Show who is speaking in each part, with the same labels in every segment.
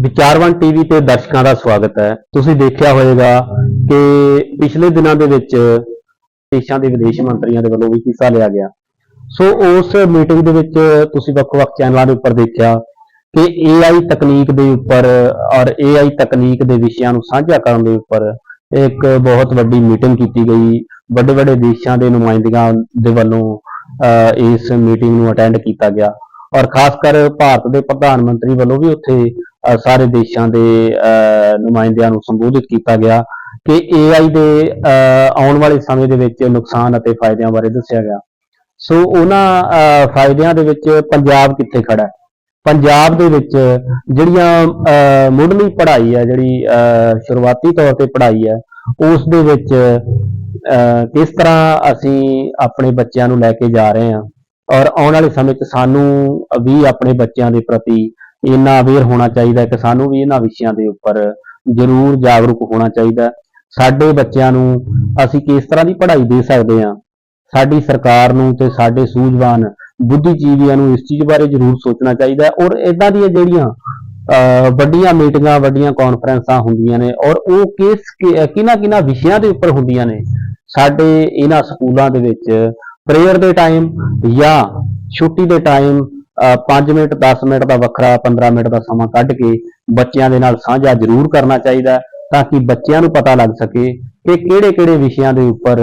Speaker 1: Vicharvaan TV ਤੇ ਦਰਸ਼ਕਾਂ ਦਾ ਸਵਾਗਤ ਹੈ। ਤੁਸੀਂ ਦੇਖਿਆ ਹੋਵੇਗਾ ਕਿ ਪਿਛਲੇ ਦਿਨਾਂ ਦੇ ਵਿੱਚ ਦੇਸ਼ਾਂ ਦੇ ਵਿਦੇਸ਼ ਮੰਤਰੀਆਂ ਦੇ ਵੱਲੋਂ ਵੀ ਹਿੱਸਾ ਲਿਆ ਗਿਆ। ਸੋ ਉਸ ਮੀਟਿੰਗ ਦੇ ਵਿੱਚ ਤੁਸੀਂ ਵੱਖ-ਵੱਖ ਚੈਨਲਾਂ ਦੇ ਉੱਪਰ ਦੇਖਿਆ ਕਿ AI ਤਕਨੀਕ ਦੇ ਉੱਪਰ ਔਰ AI ਤਕਨੀਕ ਦੇ ਵਿਸ਼ਿਆਂ ਨੂੰ ਸਾਂਝਾ ਕਰਨ ਦੇ ਉੱਪਰ ਇੱਕ ਬਹੁਤ ਵੱਡੀ ਮੀਟਿੰਗ ਕੀਤੀ ਗਈ। ਵੱਡੇ ਵੱਡੇ ਦੇਸ਼ਾਂ ਦੇ ਨੁਮਾਇੰਦਿਆਂ ਦੇ ਵੱਲੋਂ ਅਹ, ਇਸ ਮੀਟਿੰਗ ਨੂੰ ਅਟੈਂਡ ਕੀਤਾ ਗਿਆ। ਔਰ ਖਾਸ ਕਰ ਭਾਰਤ ਦੇ ਪ੍ਰਧਾਨ ਮੰਤਰੀ ਵੱਲੋਂ ਵੀ ਉੱਥੇ ਸਾਰੇ ਦੇਸ਼ਾਂ ਦੇ ਅਹ, ਨੁਮਾਇੰਦਿਆਂ ਨੂੰ ਸੰਬੋਧਿਤ ਕੀਤਾ ਗਿਆ ਕਿ AI ਦੇ ਅਹ, ਆਉਣ ਵਾਲੇ ਸਮੇਂ ਦੇ ਵਿੱਚ ਨੁਕਸਾਨ ਅਤੇ ਫਾਇਦਿਆਂ ਬਾਰੇ ਦੱਸਿਆ ਗਿਆ। ਸੋ ਉਹਨਾਂ ਅਹ, ਫਾਇਦਿਆਂ ਦੇ ਵਿੱਚ ਪੰਜਾਬ ਕਿੱਥੇ ਖੜਾ ਹੈ? ਪੰਜਾਬ ਦੇ ਵਿੱਚ ਜਿਹੜੀਆਂ ਅਹ, ਮੁੱਢਲੀ ਪੜ੍ਹਾਈ ਹੈ ਜਿਹੜੀ ਅਹ, ਸ਼ੁਰੂਆਤੀ ਤੌਰ ਤੇ ਪੜ੍ਹਾਈ ਹੈ ਉਸ ਦੇ ਵਿੱਚ ਅਹ, ਕਿਸ ਤਰ੍ਹਾਂ ਅਸੀਂ ਆਪਣੇ ਬੱਚਿਆਂ ਨੂੰ ਲੈ ਕੇ ਜਾ ਰਹੇ ਹਾਂ? ਔਰ ਆਉਣ ਵਾਲੇ ਸਮੇਂ 'ਚ ਸਾਨੂੰ ਵੀ ਆਪਣੇ ਬੱਚਿਆਂ ਦੇ ਪ੍ਰਤੀ ਇੰਨਾ ਅਵੇਅਰ ਹੋਣਾ ਚਾਹੀਦਾ ਕਿ ਸਾਨੂੰ ਵੀ ਇਹਨਾਂ ਵਿਸ਼ਿਆਂ ਦੇ ਉੱਪਰ ਜ਼ਰੂਰ ਜਾਗਰੂਕ ਹੋਣਾ ਚਾਹੀਦਾ। ਸਾਡੇ ਬੱਚਿਆਂ ਨੂੰ ਅਸੀਂ ਕਿਸ ਤਰ੍ਹਾਂ ਦੀ ਪੜ੍ਹਾਈ ਦੇ ਸਕਦੇ ਹਾਂ? ਸਾਡੀ ਸਰਕਾਰ ਨੂੰ ਤੇ ਸਾਡੇ ਸੂਝਵਾਨ ਬੁੱਧੀਜੀਵੀਆਂ ਨੂੰ ਇਸ ਚੀਜ਼ ਬਾਰੇ ਜ਼ਰੂਰ ਸੋਚਣਾ ਚਾਹੀਦਾ ਹੈ ਔਰ ਇਦਾਂ ਦੀਆਂ ਜਿਹੜੀਆਂ ਅਹ, ਵੱਡੀਆਂ ਮੀਟਿੰਗਾਂ ਵੱਡੀਆਂ ਕਾਨਫਰੰਸਾਂ ਹੁੰਦੀਆਂ ਨੇ ਔਰ ਉਹ ਕਿਸ ਕਿਹਨਾਂ ਕਿਹਨਾਂ ਵਿਸ਼ਿਆਂ ਦੇ ਉੱਪਰ ਹੁੰਦੀਆਂ ਨੇ? ਸਾਡੇ ਇਹਨਾਂ ਸਕੂਲਾਂ ਦੇ ਵਿੱਚ ਪ੍ਰੇਅਰ ਦੇ ਟਾਈਮ ਜਾਂ ਛੁੱਟੀ ਦੇ ਟਾਈਮ 5 ਮਿੰਟ 10 ਮਿੰਟ ਦਾ ਵੱਖਰਾ 15 ਮਿੰਟ ਦਾ ਸਮਾਂ ਕੱਢ ਕੇ ਬੱਚਿਆਂ ਦੇ ਨਾਲ ਸਾਂਝਾ ਜ਼ਰੂਰ ਕਰਨਾ ਚਾਹੀਦਾ ਤਾਂ ਕਿ ਬੱਚਿਆਂ ਨੂੰ ਪਤਾ ਲੱਗ ਸਕੇ ਕਿ ਕਿਹੜੇ-ਕਿਹੜੇ ਵਿਸ਼ਿਆਂ ਦੇ ਉੱਪਰ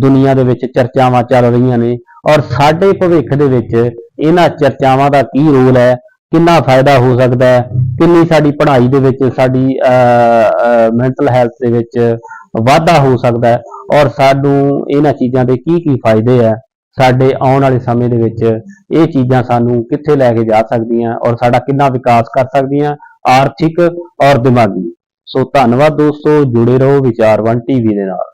Speaker 1: ਦੁਨੀਆ ਦੇ ਵਿੱਚ ਚਰਚਾਵਾਂ ਚੱਲ ਰਹੀਆਂ ਨੇ ਔਰ ਸਾਡੇ ਭਵਿੱਖ ਦੇ ਵਿੱਚ ਇਹਨਾਂ ਚਰਚਾਵਾਂ ਦਾ ਕੀ ਰੋਲ ਹੈ, ਕਿੰਨਾ ਫਾਇਦਾ ਹੋ ਸਕਦਾ ਹੈ, ਕਿੰਨੀ ਸਾਡੀ ਪੜ੍ਹਾਈ ਦੇ ਵਿੱਚ, ਸਾਡੀ ਮੈਂਟਲ ਹੈਲਥ ਦੇ ਵਿੱਚ ਵਾਧਾ ਹੋ ਸਕਦਾ ਹੈ ਔਰ ਸਾਨੂੰ ਇਹਨਾਂ ਚੀਜ਼ਾਂ ਦੇ ਕੀ ਕੀ ਫਾਇਦੇ ਹੈ। ਸਾਡੇ ਆਉਣ ਵਾਲੇ ਸਮੇਂ ਦੇ ਵਿੱਚ ਇਹ ਚੀਜ਼ਾਂ ਸਾਨੂੰ ਕਿੱਥੇ ਲੈ ਕੇ ਜਾ ਸਕਦੀਆਂ ਔਰ ਸਾਡਾ ਕਿੰਨਾ ਵਿਕਾਸ ਕਰ ਸਕਦੀਆਂ ਆਰਥਿਕ ਔਰ ਦਿਮਾਗੀ। ਸੋ ਧੰਨਵਾਦ ਦੋਸਤੋ, ਜੁੜੇ ਰਹੋ ਵਿਚਾਰਵਨ ਟੀਵੀ ਦੇ ਨਾਲ।